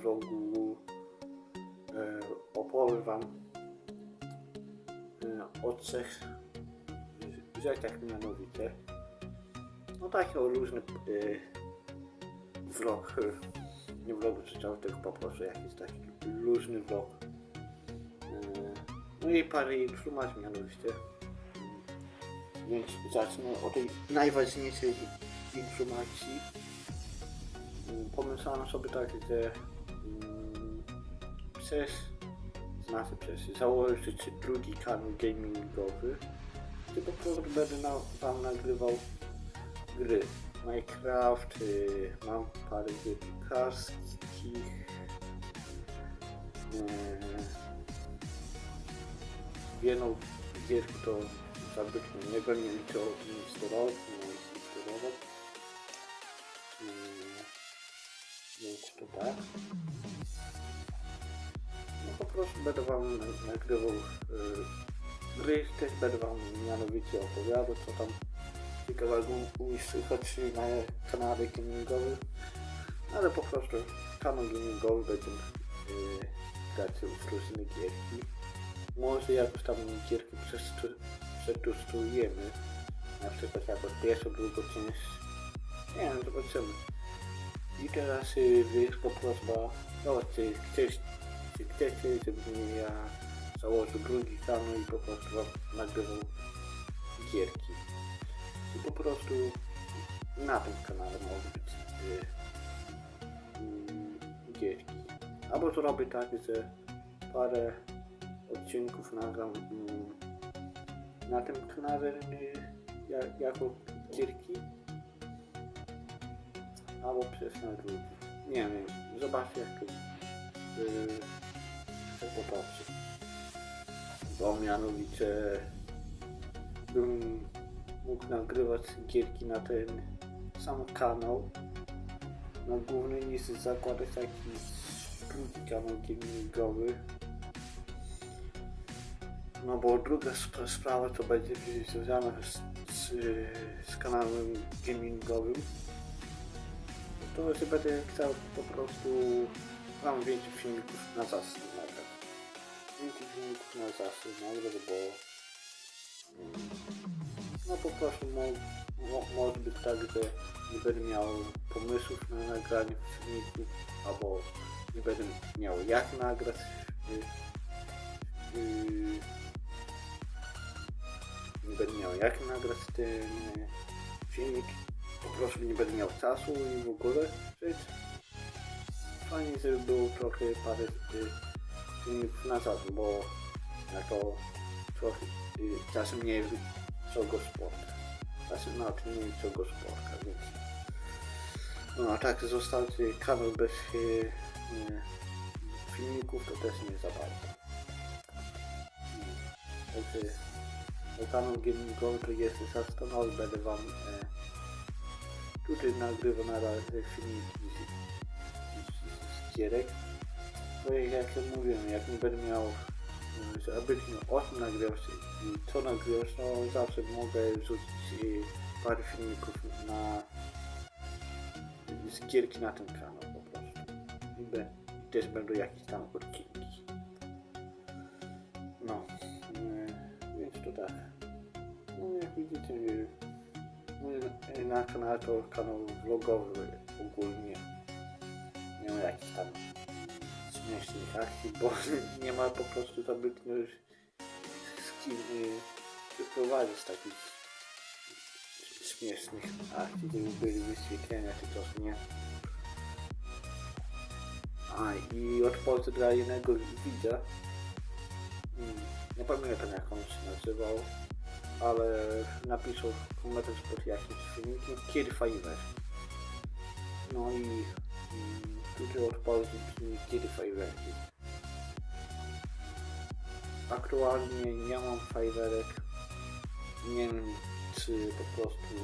vlogu e, opowiem Wam e, o trzech rzeczach mianowicie. No taki o różny vlog, e, nie vlogu czy cały, tylko po prostu jakiś taki luźny vlog. No i parę informacji mianowicie. Więc zacznę od tej najważniejszej informacji. Pomyślałem sobie tak, że przez, znaczy przez założyć drugi kanał gamingowy, gdzie po prostu będę na, wam nagrywał gry. Minecraft, y, mam parę gier piłkarskich, y, jedną gierkę to zabytną, nie będę to instalować, instalować. Mm, Więc to tak. No po prostu będę wam na- nagrywał y, gry, też będę wam mianowicie opowiadał, co tam ciekawego usłychać na kanale gamingowym. Ale po prostu kanał gamingowy będzie y, grać w różne gierki. Może jakoś tam gierki przetestujemy. Na przykład jakoś pierwszą, drugą część. Nie wiem, zobaczymy. I teraz y, wyjska prośba, no czy chcesz, czy chcecie, żebym ja założył drugi kanał i po prostu wam nagrywał gierki. I po prostu na tym kanale mogą być y, y, gierki. Albo zrobię tak, że parę odcinków nagram mm, na tym kanale y, ja- jako gierki albo przez na drugi. Nie wiem, zobaczcie jak to yy, jak popatrzę. Bo mianowicie bym mógł nagrywać gierki na ten sam kanał na główny niż zakładać taki drugi kanał gamingowy. No bo druga sp- sprawa to będzie związana z, z, z kanałem gamingowym. To że będę chciał po prostu mam więcej filmików na zasób Więcej filmików na zasób nagrać, bo no po prostu mo, mo, może być tak, że nie będę miał pomysłów na nagranie filmików, albo nie będę miał jak nagrać y, y, nie będę miał jak nagrać ten e, filmik, po prostu nie będę miał czasu i w ogóle. Fajnie, żeby było trochę parę y, filmików na czas, bo jako trochę y, czasem nie wiem co go sporta. Czasem na tym nie wiem co go sporta, więc no a tak zostawić kanał bez y, y, filmików to też nie za bardzo. Także no, kanał gamingowy to jest zastanowił, będę wam e, tutaj nagrywał na razie filmiki z, z, z gierek. Bo jak ja mówiłem, jak nie będę miał e, że obecnie o czym nagrywasz i co nagrywasz, no zawsze mogę wrzucić e, parę filmików na z gierki na ten kanał po prostu. I, be, i też będą jakieś tam odcinki. No, e, więc to tak. No jak widzicie, mój na kanale to kanał vlogowy ogólnie. Nie ma jakichś tam śmiesznych akcji, bo nie ma po prostu zbytnio z kim y, wyprowadzić takich śmiesznych akcji, gdyby byli wyświetlenia czy coś, nie? A i odpowiedź dla jednego widza. Nie pamiętam jak on się nazywał, ale napisał komentarz pod jakimś filmikiem, Fiverr. No i tutaj odpowiedź brzmi, kiedy Fiverr. Aktualnie nie mam Fiverrek. Nie wiem czy po prostu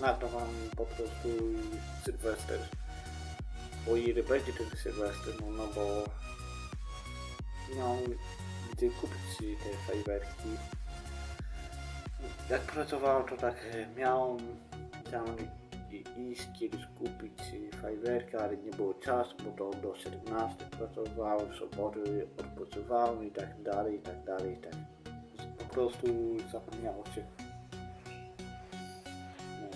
nagrywam po prostu Sylwester. O ile będzie ten Sylwester, no, no bo nie mam gdzie kupić te fajwerki. Jak pracowałem to tak miałem tam i- iść kiedyś kupić y, fajwerkę, ale nie było czasu, bo to do 17 pracowałem, w soboty odpoczywałem i tak dalej, i tak dalej, i tak. Po prostu zapomniało się. No.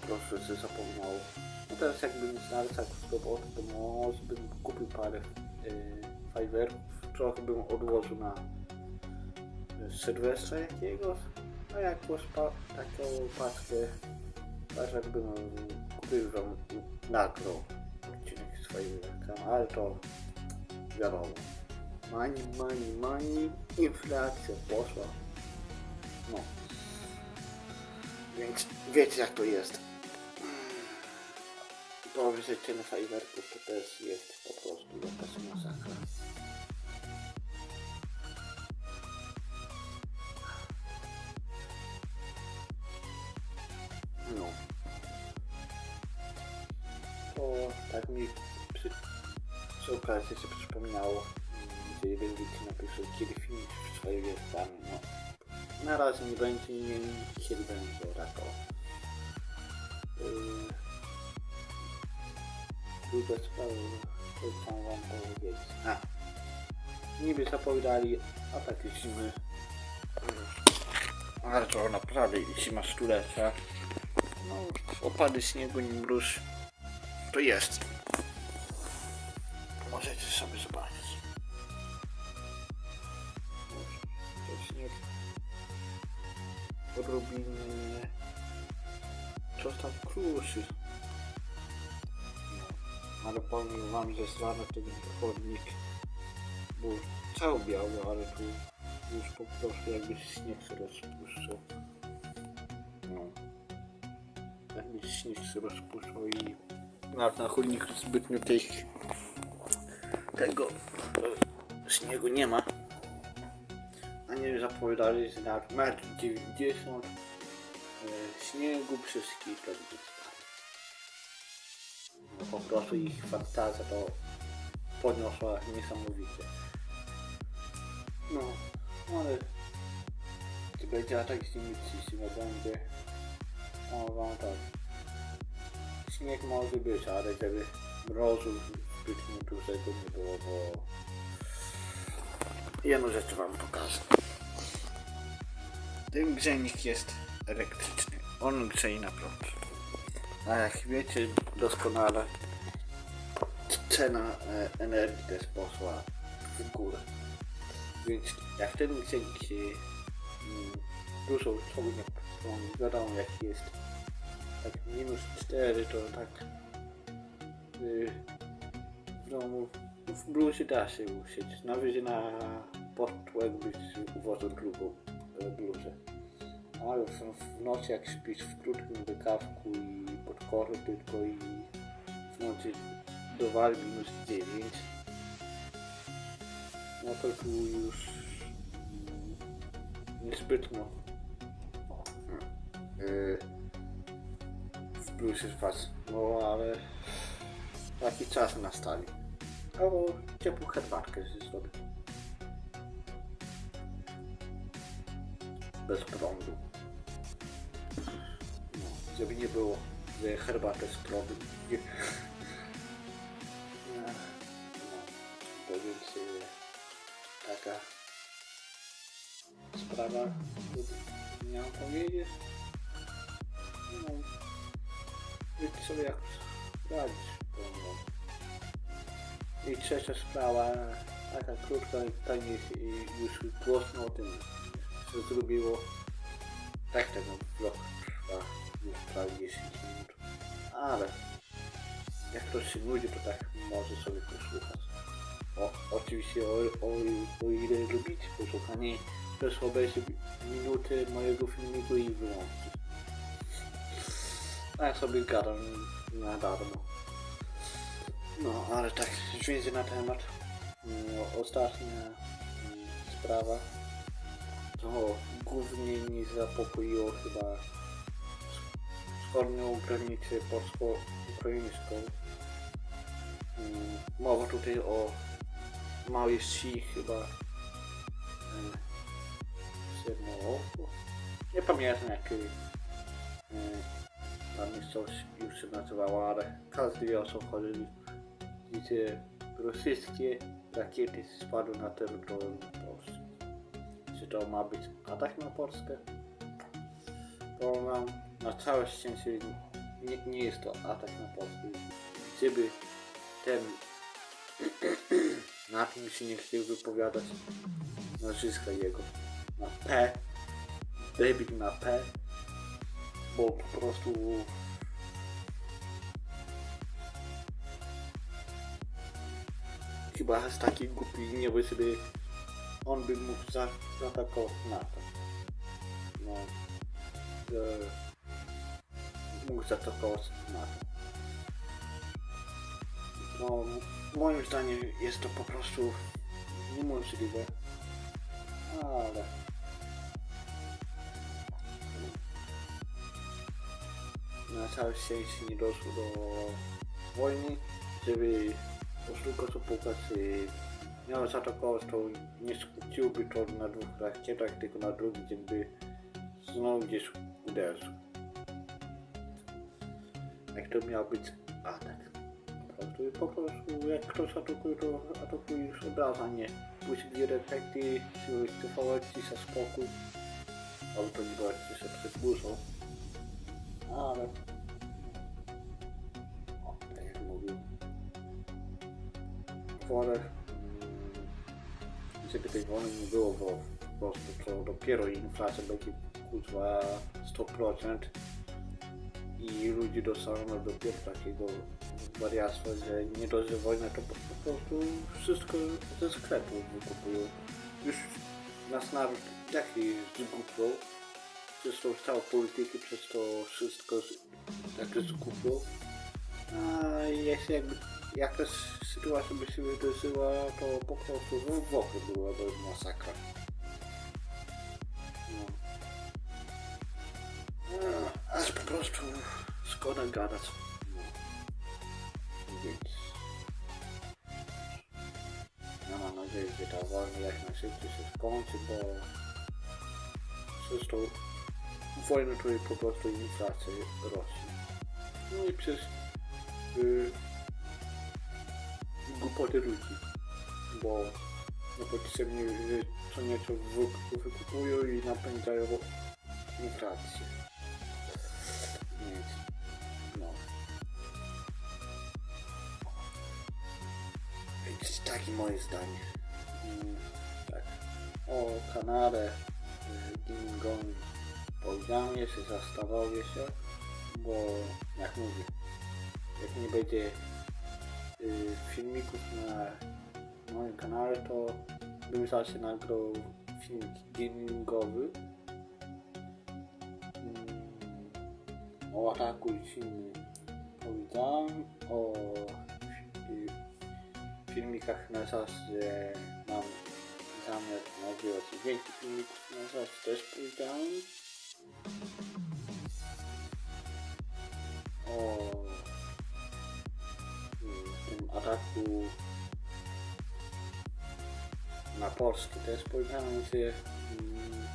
Po prostu się zapomniało. No teraz jakbym znalazł tak w sobotę, to może bym kupił parę y, fajwerków, trochę bym odłożył na y, Sylwestra jakiegoś, a jakąś pa, taką paczkę, aż jakbym kupił wam nagrał odcinek z fajwerkami, ale to wiadomo. Money, money, money, inflacja poszła. No. Więc wiecie jak to jest. Powyżej ceny fajwerków to też jest po prostu jakaś masakra. To tak mi przy, przy okazji się przypomniało, mm, że jeden widz napisał, kiedy film w swojej wierszami. No. Na razie nie będzie, nie wiem kiedy będzie o. Yy, Druga sprawa, co chciałem wam powiedzieć. A, niby zapowiadali ataki zimy. Ale to naprawdę zima stulecia. No, opady śniegu, nim mróz. To jest. Możecie sobie zobaczyć. To śnieg. Co tam kruszy. No, ale powiem wam, że z rana ten chodnik był cały biały, ale tu już po prostu jakby śnieg się rozpuszczał. No. Jakby śnieg się rozpuszczał i nawet na chodniku zbytnio tych tego e, śniegu nie ma. A nie zapowiadali, że na metr 90 e, śniegu dni spadło. No, po prostu ich fantazja to podniosła niesamowicie. No, ale będzie atak zimy, czy zima będzie? No, wam tak. Śnieg może być, ale żeby mrozu zbytnio dużego nie było, bo jedną rzecz wam pokażę. Ten grzejnik jest elektryczny. On grzeje na prąd. A jak wiecie doskonale, cena e, energii też poszła w górę. Więc jak ten grzejnik się mm, dużo ciągnie prąd, wiadomo jak jest tak minus 4 to tak y, w domu w bluzie da się usiedzieć. Nawet na portu jakbyś uważał drugą e, bluzę. Ale w, w nocy jak śpisz w krótkim rękawku i pod korę tylko i w nocy dowali minus 9 no to tu już niezbytno yy, w bluzie spać. No ale taki czas nastali. Albo ciepłą herbatkę zrobić. Bez prądu. No, żeby nie było, że herbatę z prądem. Nie. No, więc y, taka sprawa, co miałem powiedzieć. No, wiecie sobie jak radzić. I trzecia sprawa, krótka, tak nie- i już głośno o tym się zrobiło. Tak ten vlog trwa już prawie 10 minut. Ale jak ktoś się nudzi, to tak może sobie posłuchać. O, oczywiście o, o, o ile lubicie posłuchanie, też obejrzy minuty mojego filmiku i wyłączyć. A ja sobie gadam na darmo. No, ale tak, więcej na temat. No, ostatnia mm, sprawa. To głównie nie zapokoiło chyba wschodnią granicę polsko-ukraińską. Mm, Mowa tutaj o małej wsi chyba e, Siedmooku. Nie pamiętam jak jest coś, już się nazywało, ale każdy wie o co chodzi. Gdzie rosyjskie rakiety spadły na terytorium Polski. Czy to ma być atak na Polskę? Powiem wam, na całe szczęście nie, nie jest to atak na Polskę. Gdyby ten na tym się nie chciał wypowiadać nazwiska jego na P debil na P bo po prostu chyba jest taki głupi nie by sobie on by mógł za, zaatakować NATO no że mógł zaatakować NATO no moim zdaniem jest to po prostu niemożliwe ale na całe szczęście nie doszło do wojny, żeby Oszluka Sopołkacy miał zaatakować, to nie skróciłby to na dwóch rakietach, tylko na drugi dzień by znowu gdzieś uderzył. Jak to miał być atak. Prostu, po prostu jak ktoś atakuje, to atakuje już od razu, a nie puści dwie rakiety, czy wycofać cisza spokój. Albo to nie była cisza przed. Ale... O, tak jak mówił. Worek... Gdyby tej wojny nie było, bo po prostu to dopiero inflacja będzie kurwa 100% i ludzie dostaną dopiero takiego wariactwa, że nie dość, wojna to po, po prostu wszystko ze sklepu wykupują. Już nas naród taki zgubił, przez tą całą politykę, przez to wszystko z- tak zgubił. A jeśli jakby jakaś sytuacja by się wydarzyła, to po prostu no, w ogóle byłaby masakra. No. A, aż po prostu szkoda gadać. No. Więc ja mam nadzieję, że ta wojna jak najszybciej się skończy, bo tą wojnę jest po prostu inflacja rośnie. No i przez y, głupoty ludzi, bo niepotrzebnie y, co nieco wy, wykupują i napędzają inflację. Więc, no. Więc takie moje zdanie. Mm, tak. O Kanadę y, powiedziałem jeszcze, zastanawiam się, bo jak mówię, jak nie będzie y, filmików na moim kanale, to bym zawsze nagrał filmik gamingowy. Mm, o ataku Chiny powiedziałem, o y, filmikach na zasadzie mam zamiar nagrywać więcej filmików na zasadzie też powiedziałem o tym ataku na Polskę też powiedziałem, że mm,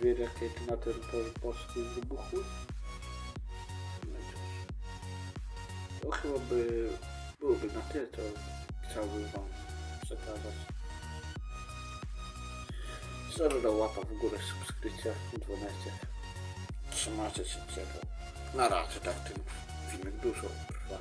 dwie rakiety na terytorium Polski wybuchły. No. To chyba by byłoby na tyle, to chciałbym wam przekazać. Zarzuda łapa w górę, subskrypcja, dzwoneczek. Trzymajcie się ciepło. Na razie tak ten filmik dużo trwa.